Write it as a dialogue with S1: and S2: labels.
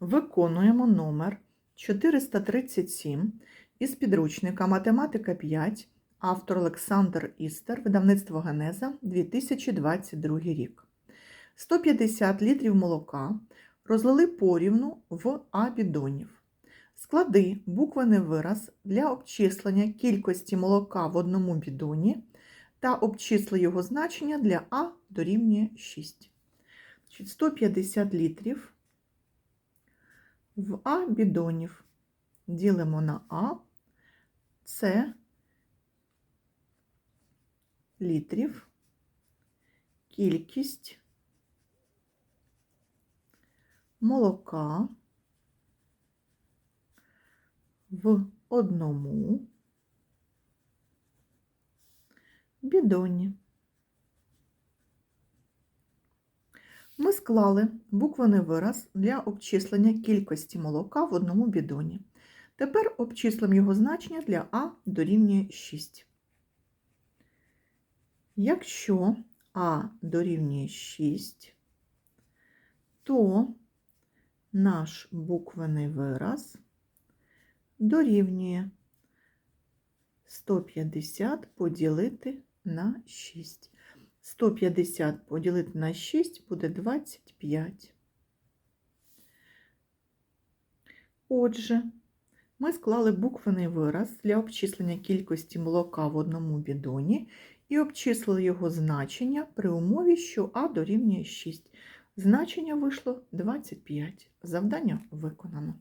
S1: Виконуємо номер 437 із підручника Математика 5, автор Олександр Істер, видавництво Генеза, 2022 рік. 150 літрів молока розлили порівну в А бідонів. Склади буквений вираз для обчислення кількості молока в одному бідоні та обчисли його значення для А дорівнює 6. 150 літрів в А бідонів. Ділимо на А, це літрів, кількість молока в одному бідоні. Ми склали буквений вираз для обчислення кількості молока в одному бідоні. Тепер обчислимо його значення для А дорівнює 6. Якщо А дорівнює 6, то наш буквений вираз дорівнює 150 поділити на 6. 150 поділити на 6 буде 25. Отже, ми склали буквений вираз для обчислення кількості молока в одному бідоні і обчислили його значення при умові, що А дорівнює 6. Значення вийшло 25. Завдання виконано.